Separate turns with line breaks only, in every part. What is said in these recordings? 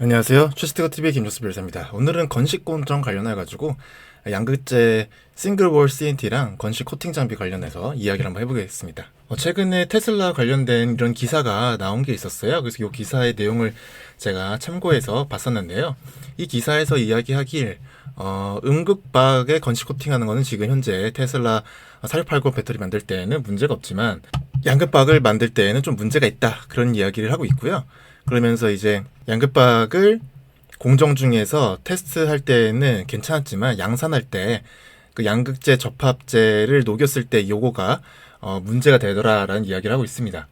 안녕하세요. 최스티거 TV의 김조수 변호사입니다. 오늘은 건식 공정 관련해 가지고 양극재 싱글월 CNT랑 건식 코팅 장비 관련해서 이야기를 한번 해보겠습니다. 어, 최근에 테슬라 관련된 이런 기사가 나온 게 있었어요. 그래서 이 기사의 내용을 제가 참고해서 봤었는데요. 이 기사에서 이야기하길 어, 음극박에 건식 코팅하는 거는 지금 현재 테슬라 4680 배터리 만들 때에는 문제가 없지만 양극박을 만들 때에는 좀 문제가 있다 그런 이야기를 하고 있고요. 그러면서 이제 양극박을 공정 중에서 테스트할 때는 괜찮았지만 양산할 때 그 양극재 접합재를 녹였을 때 요거가 어, 문제가 되더라라는 이야기를 하고 있습니다.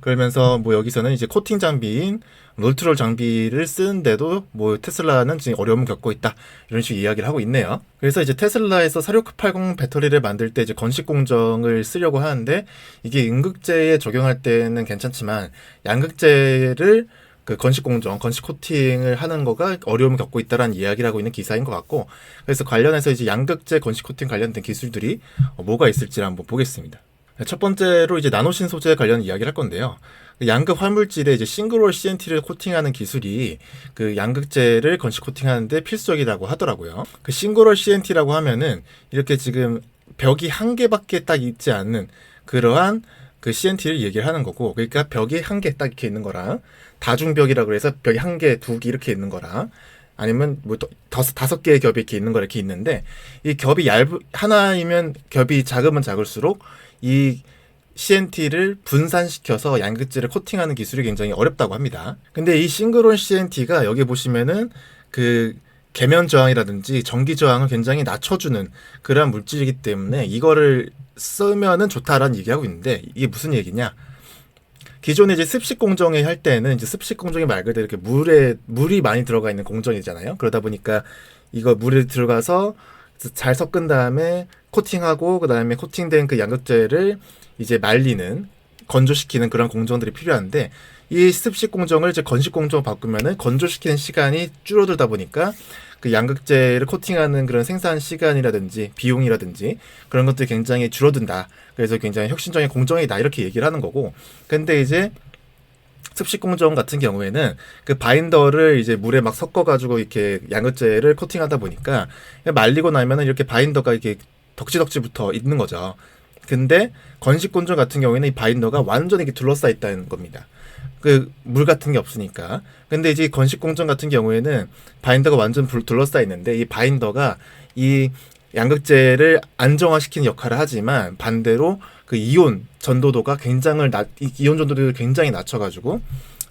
그러면서 뭐 여기서는 이제 코팅 장비인 롤트롤 장비를 쓰는데도 뭐 테슬라는 지금 어려움을 겪고 있다 이런 식으로 이야기를 하고 있네요. 그래서 이제 테슬라에서 4680 배터리를 만들 때 이제 건식 공정을 쓰려고 하는데 이게 음극재에 적용할 때는 괜찮지만 양극재를 그 건식 공정, 건식 코팅을 하는 거가 어려움을 겪고 있다라는 이야기를 하고 있는 기사인 것 같고 그래서 관련해서 이제 양극재 건식 코팅 관련된 기술들이 어, 뭐가 있을지 한번 보겠습니다. 첫 번째로 이제 나노신 소재 관련 이야기를 할 건데요. 양극 화물질에 이제 싱글홀 CNT를 코팅하는 기술이 그 양극재를 건식 코팅하는데 필수적이라고 하더라고요. 그 싱글홀 CNT라고 하면은 이렇게 지금 벽이 한 개밖에 딱 있지 않는 그러한 그 CNT를 얘기를 하는 거고, 그러니까 벽이 한 개 딱 이렇게 있는 거랑 다중벽이라고 해서 벽이 한 개, 두 개 이렇게 있는 거랑 아니면 뭐 더- 다섯 다섯 개의 겹이 이렇게 있는 거 이렇게 있는데 이 겹이 얇 하나이면 겹이 작으면 작을수록 이 CNT를 분산시켜서 양극재를 코팅하는 기술이 굉장히 어렵다고 합니다. 근데 이 싱글온 CNT가 여기 보시면은 그 계면 저항이라든지 전기 저항을 굉장히 낮춰주는 그러한 물질이기 때문에 이거를 쓰면은 좋다라는 얘기하고 있는데 이게 무슨 얘기냐? 기존에 이제 습식 공정에 할 때는 이제 습식 공정이 말 그대로 이렇게 물에 물이 많이 들어가 있는 공정이잖아요. 그러다 보니까 이거 물에 들어가서 잘 섞은 다음에 코팅하고 그 다음에 코팅된 그 양극재를 이제 말리는 건조시키는 그런 공정들이 필요한데 이 습식 공정을 이제 건식 공정으로 바꾸면은 건조시키는 시간이 줄어들다 보니까 그 양극재를 코팅하는 그런 생산 시간이라든지 비용이라든지 그런 것들이 굉장히 줄어든다. 그래서 굉장히 혁신적인 공정이다 이렇게 얘기를 하는 거고. 근데 이제 습식 공정 같은 경우에는 그 바인더를 이제 물에 막 섞어가지고 이렇게 양극재를 코팅하다 보니까 말리고 나면은 이렇게 바인더가 이렇게 덕지덕지 붙어 있는 거죠. 근데 건식 공정 같은 경우에는 이 바인더가 완전히 둘러싸여 있다는 겁니다. 그 물 같은 게 없으니까. 근데 이제 건식 공정 같은 경우에는 바인더가 완전 불- 둘러싸여 있는데 이 바인더가 이 양극재를 안정화시키는 역할을 하지만 반대로 그 이온 전도도가 굉장히 낮, 이- 이온 전도도를 굉장히 낮춰가지고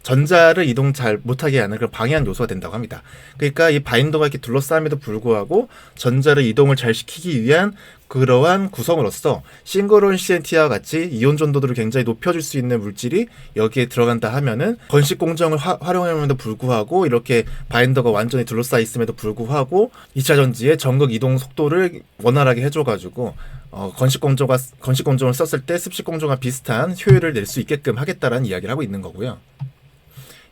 전자를 이동 잘 못하게 하는 그런 방해한 요소가 된다고 합니다. 그러니까 이 바인더가 이렇게 둘러싸임에도 불구하고 전자를 이동을 잘 시키기 위한 그러한 구성으로서 싱글온 CNT와 같이 이온 전도도를 굉장히 높여줄 수 있는 물질이 여기에 들어간다 하면은 건식 공정을 화- 활용함에도 불구하고 이렇게 바인더가 완전히 둘러싸여 있음에도 불구하고 2차 전지의 전극 이동 속도를 원활하게 해줘가지고 어, 건식 공정과 건식 공정을 썼을 때 습식 공정과 비슷한 효율을 낼 수 있게끔 하겠다라는 이야기를 하고 있는 거고요.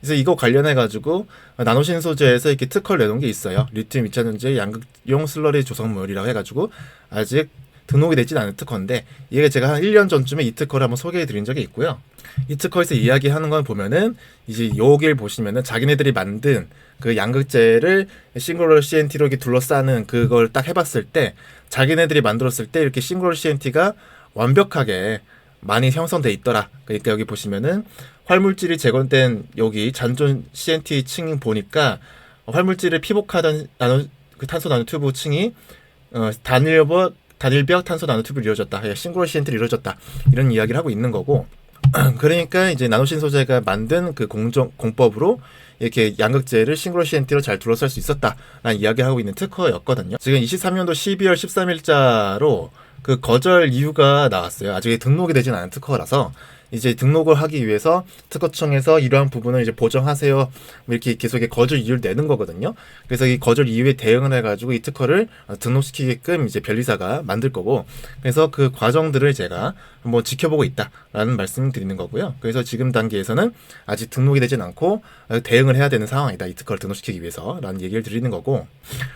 그래서 이거 관련해 가지고 나노신 소재에서 이렇게 특허를 내놓은 게 있어요. 리튬 2차 전지의 양극용 슬러리 조성물이라고 해가지고 아직 등록이 되진 않은 특허인데 이게 제가 한 1년 전쯤에 이 특허를 한번 소개해 드린 적이 있고요. 이 특허에서 이야기하는 건 보면은 이제 여기를 보시면은 자기네들이 만든 그 양극재를 싱글월 CNT로 이렇게 둘러싸는 그걸 딱 해봤을 때 자기네들이 만들었을 때 이렇게 싱글월 CNT가 완벽하게 많이 형성돼 있더라. 그러니까 여기 보시면은 활물질이 제거된 여기 잔존 CNT 층 보니까 활물질을 피복하던 나노 그 탄소 나노 튜브 층이 어, 단일벽 단일벽 탄소 나노 튜브로 이루어졌다. 예, 싱글월 CNT로 이루어졌다. 이런 이야기를 하고 있는 거고. 그러니까 이제 나노신 소재가 만든 그 공정 공법으로 이렇게 양극재를 싱글월 CNT로 잘 둘러쌀 수 있었다라는 이야기하고 있는 특허였거든요. 지금 23년도 12월 13일자로 그 거절 이유가 나왔어요. 아직 등록이 되진 않은 특허라서 이제 등록을 하기 위해서 특허청에서 이러한 부분을 이제 보정하세요. 뭐 이렇게 계속 거절 이유를 내는 거거든요. 그래서 이 거절 이유에 대응을 해가지고 이 특허를 어, 등록시키게끔 이제 변리사가 만들 거고, 그래서 그 과정들을 제가 한번 지켜보고 있다라는 말씀을 드리는 거고요. 그래서 지금 단계에서는 아직 등록이 되진 않고 어, 대응을 해야 되는 상황이다. 이 특허를 등록시키기 위해서라는 얘기를 드리는 거고,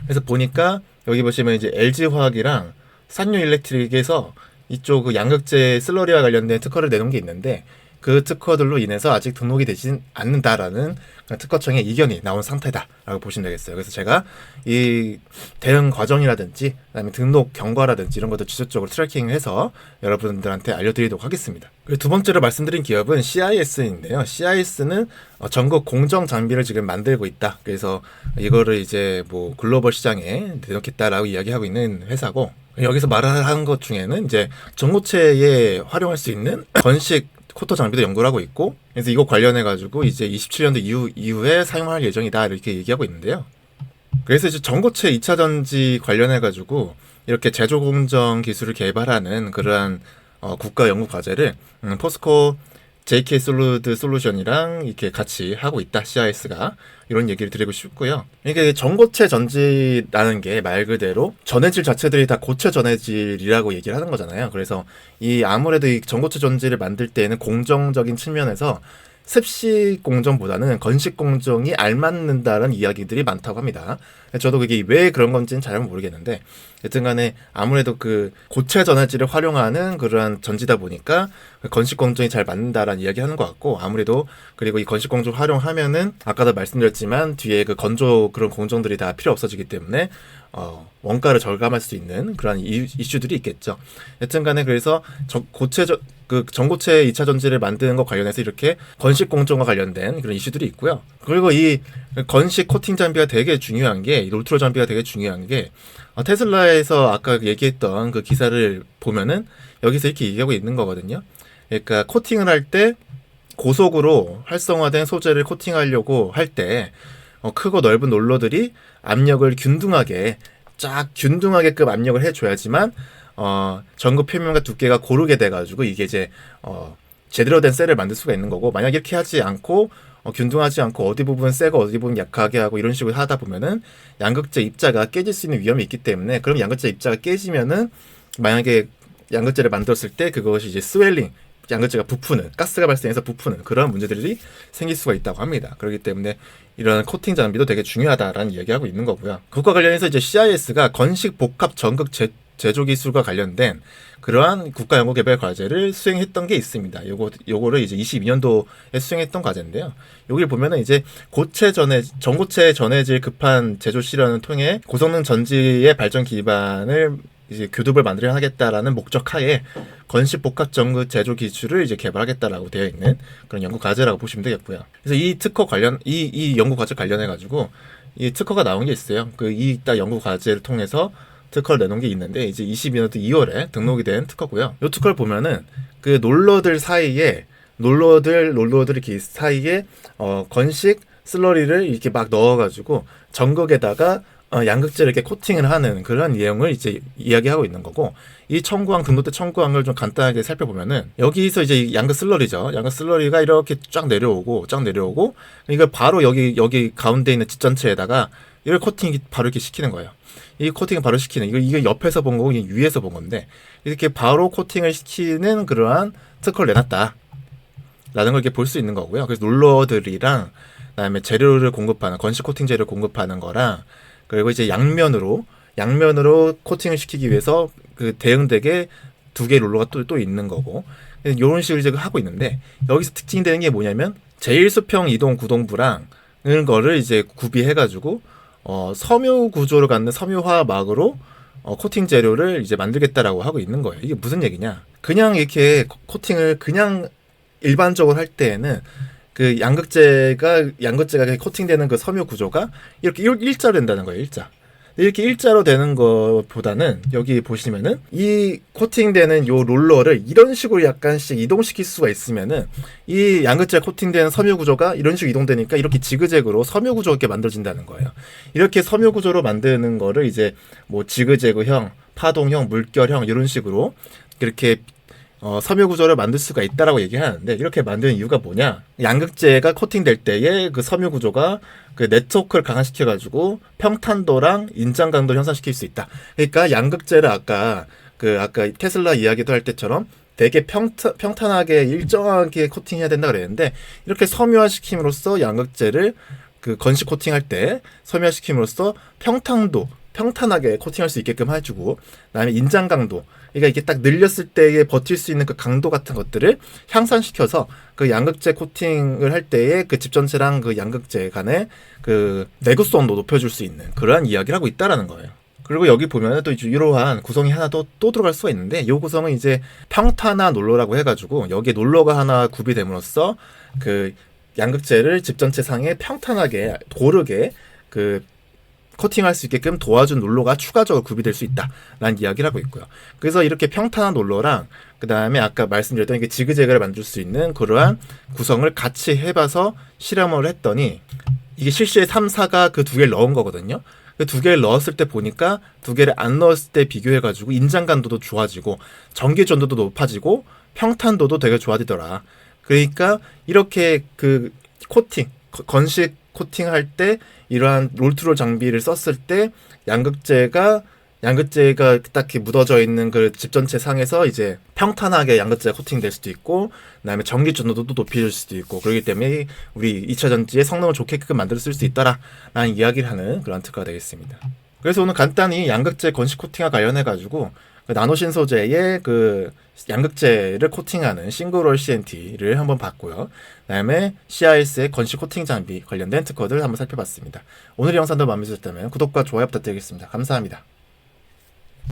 그래서 보니까 여기 보시면 이제 LG 화학이랑 산유 일렉트릭에서 이쪽 그 양극재 슬러리와 관련된 특허를 내놓은 게 있는데 그 특허들로 인해서 아직 등록이 되진 않는다라는 특허청의 이견이 나온 상태다라고 보시면 되겠어요. 그래서 제가 이 대응 과정이라든지 그다음에 등록 경과라든지 이런 것들 지속적으로 트래킹해서 여러분들한테 알려드리도록 하겠습니다. 그리고 두 번째로 말씀드린 기업은 CIS인데요. CIS는 어, 전국 공정 장비를 지금 만들고 있다. 그래서 이거를 이제 뭐 글로벌 시장에 내놓겠다라고 이야기하고 있는 회사고 여기서 말하는 것 중에는 이제 전고체에 활용할 수 있는 건식 코터 장비도 연구를 하고 있고 그래서 이거 관련해 가지고 이제 27년도 이후 이후에 사용할 예정이다 이렇게 얘기하고 있는데요. 그래서 이제 전고체 2차 전지 관련해 가지고 이렇게 제조 공정 기술을 개발하는 그러한 어, 국가 연구 과제를 음, 포스코 JK 솔루드 솔루션이랑 이렇게 같이 하고 있다 CIS가 이런 얘기를 드리고 싶고요. 이게 전고체 전지라는 게 말 그대로 전해질 자체들이 다 고체 전해질이라고 얘기를 하는 거잖아요. 그래서 이 아무래도 이 전고체 전지를 만들 때에는 공정적인 측면에서 습식 공정보다는 건식 공정이 알맞는다는 이야기들이 많다고 합니다. 저도 그게 왜 그런 건지는 잘 모르겠는데, 여튼간에 아무래도 그 고체 전해질을 활용하는 그러한 전지다 보니까 건식 공정이 잘 맞는다라는 이야기 하는 것 같고, 아무래도 그리고 이 건식 공정 활용하면은 아까도 말씀드렸지만 뒤에 그 건조 그런 공정들이 다 필요 없어지기 때문에 어, 원가를 절감할 수 있는 그런 이, 이슈들이 있겠죠. 여튼간에 그래서 저, 고체 저, 그 전고체 2차 전지를 만드는 것 관련해서 이렇게 건식 공정과 관련된 그런 이슈들이 있고요. 그리고 이 건식 코팅 장비가 되게 중요한 게, 이 롤트로 장비가 되게 중요한 게, 어, 테슬라에서 아까 얘기했던 그 기사를 보면은 여기서 이렇게 얘기하고 있는 거거든요. 그러니까 코팅을 할 때 고속으로 활성화된 소재를 코팅하려고 할때 어, 크고 넓은 롤러들이 압력을 균등하게 쫙 균등하게끔 압력을 해줘야지만 어, 전구 표면과 두께가 고르게 돼가지고 이게 이제 어, 제대로 된 셀을 만들 수가 있는 거고 만약 이렇게 하지 않고 어, 균등하지 않고 어디 부분 세고 어디 부분 약하게 하고 이런 식으로 하다 보면은 양극재 입자가 깨질 수 있는 위험이 있기 때문에 그럼 양극재 입자가 깨지면은 만약에 양극재를 만들었을 때 그것이 이제 스웰링 양극재가 부푸는 가스가 발생해서 부푸는 그런 문제들이 생길 수가 있다고 합니다. 그렇기 때문에 이런 코팅 장비도 되게 중요하다라는 이야기하고 있는 거고요. 그것과 관련해서 이제 CIS가 건식 복합 전극 제, 제조 기술과 관련된 그러한 국가 연구 개발 과제를 수행했던 게 있습니다. 요거 요거를 이제 22년도에 수행했던 과제인데요. 여기를 보면은 이제 고체 전해 전고체 전해질 급한 제조 실현을 통해 고성능 전지의 발전 기반을 이제 교두를 만들어 하겠다라는 목적하에 건식 복합 전구 제조 기술을 이제 개발하겠다라고 되어 있는 그런 연구 과제라고 보시면 되겠고요. 그래서 이 특허 관련 이 이 연구 과제 관련해 가지고 이 특허가 나온 게 있어요. 그 이따 연구 과제를 통해서 특허를 내놓은 게 있는데 이제 22년도 2월에 등록이 된 특허고요. 이 특허를 보면은 그 롤러들 사이에 롤러들 롤러들 이렇게 사이에 어 건식 슬러리를 이렇게 막 넣어가지고 전극에다가 어, 양극재를 이렇게 코팅을 하는 그런 내용을 이제 이야기하고 있는 거고 이 청구항 등록대 청구항을 좀 간단하게 살펴보면은 여기서 이제 양극 슬러리죠. 양극 슬러리가 이렇게 쫙 내려오고 쫙 내려오고 이걸 바로 여기 여기 가운데 있는 집 전체에다가 이걸 코팅 바로 이렇게 시키는 거예요. 이 코팅을 바로 시키는 이거 이거 옆에서 본 거고 이게 위에서 본 건데 이렇게 바로 코팅을 시키는 그러한 특허를 내놨다. 라는 걸 이렇게 볼 수 있는 거고요. 그래서 롤러들이랑 그다음에 재료를 공급하는 건식 코팅 재료 를 공급하는 거랑 그리고 이제 양면으로 양면으로 코팅을 시키기 위해서 그 대응되게 두 개의 롤러가 또, 또 있는 거고 이런 식으로 이제 하고 있는데 여기서 특징이 되는 게 뭐냐면 제일수평 이동 구동부랑 은 거를 이제 구비해 가지고 어 섬유 구조를 갖는 섬유화막으로 어, 코팅 재료를 이제 만들겠다라고 하고 있는 거예요. 이게 무슨 얘기냐? 그냥 이렇게 코팅을 그냥 일반적으로 할 때에는 그 양극재가 양극재가 코팅되는 그 섬유 구조가 이렇게 일, 일자로 된다는 거예요. 일자. 이렇게 일자로 되는 것보다는 여기 보시면은 이 코팅되는 요 롤러를 이런 식으로 약간씩 이동시킬 수가 있으면은 이 양극재 코팅되는 섬유 구조가 이런 식으로 이동되니까 이렇게 지그재그로 섬유 구조 이렇게 만들어진다는 거예요. 이렇게 섬유 구조로 만드는 거를 이제 뭐 지그재그형, 파동형, 물결형 이런 식으로 이렇게 어, 섬유 구조를 만들 수가 있다라고 얘기하는데 이렇게 만드는 이유가 뭐냐? 양극재가 코팅될 때에 그 섬유 구조가 그 네트워크를 강화시켜 가지고 평탄도랑 인장 강도를 형성시킬 수 있다. 그러니까 양극재를 아까 그 아까 테슬라 이야기도 할 때처럼 되게 평탄, 평탄하게 일정하게 코팅해야 된다 그랬는데 이렇게 섬유화 시킴으로써 양극재를 그 건식 코팅할 때 섬유화 시킴으로써 평탄도 평탄하게 코팅할 수 있게끔 해주고 그다음에 인장 강도 그러니까 이게 딱 늘렸을 때에 버틸 수 있는 그 강도 같은 것들을 향상시켜서 그 양극재 코팅을 할 때에 그 집 전체랑 그 양극재 간의 그 내구성도 높여줄 수 있는 그러한 이야기를 하고 있다라는 거예요. 그리고 여기 보면은 또 이러한 구성이 하나 더 또 들어갈 수가 있는데 이 구성은 이제 평탄화 롤러라고 해가지고 여기에 롤러가 하나 구비됨으로써 그 양극재를 집 전체 상에 평탄하게 고르게 그 코팅할 수 있게끔 도와준 롤러가 추가적으로 구비될 수 있다라는 이야기를 하고 있고요. 그래서 이렇게 평탄한 롤러랑 그 다음에 아까 말씀드렸던 지그재그를 만들 수 있는 그러한 구성을 같이 해봐서 실험을 했더니 이게 실시에 3, 4가 그 두 개를 넣은 거거든요. 그 두 개를 넣었을 때 보니까 두 개를 안 넣었을 때 비교해가지고 인장 간도도 좋아지고 전기 전도도 높아지고 평탄도도 되게 좋아지더라. 그러니까 이렇게 그 코팅 거- 건식 코팅할 때 이러한 롤트롤 장비를 썼을 때 양극재가 양극재가 딱히 묻어져 있는 그 집 전체 상에서 이제 평탄하게 양극재가 코팅될 수도 있고 그다음에 전기 전도도 높여줄 수도 있고 그렇기 때문에 우리 2차 전지의 성능을 좋게끔 만들 수 있다라는 이야기를 하는 그런 특허가 되겠습니다. 그래서 오늘 간단히 양극재 건식 코팅과 관련해 가지고 그 나노신 소재의 그 양극재를 코팅하는 싱글롤 CNT를 한번 봤고요. 그다음에 CIS의 건식 코팅 장비 관련된 특허들 한번 살펴봤습니다. 오늘 영상도 마음에 드셨다면 구독과 좋아요 부탁드리겠습니다. 감사합니다.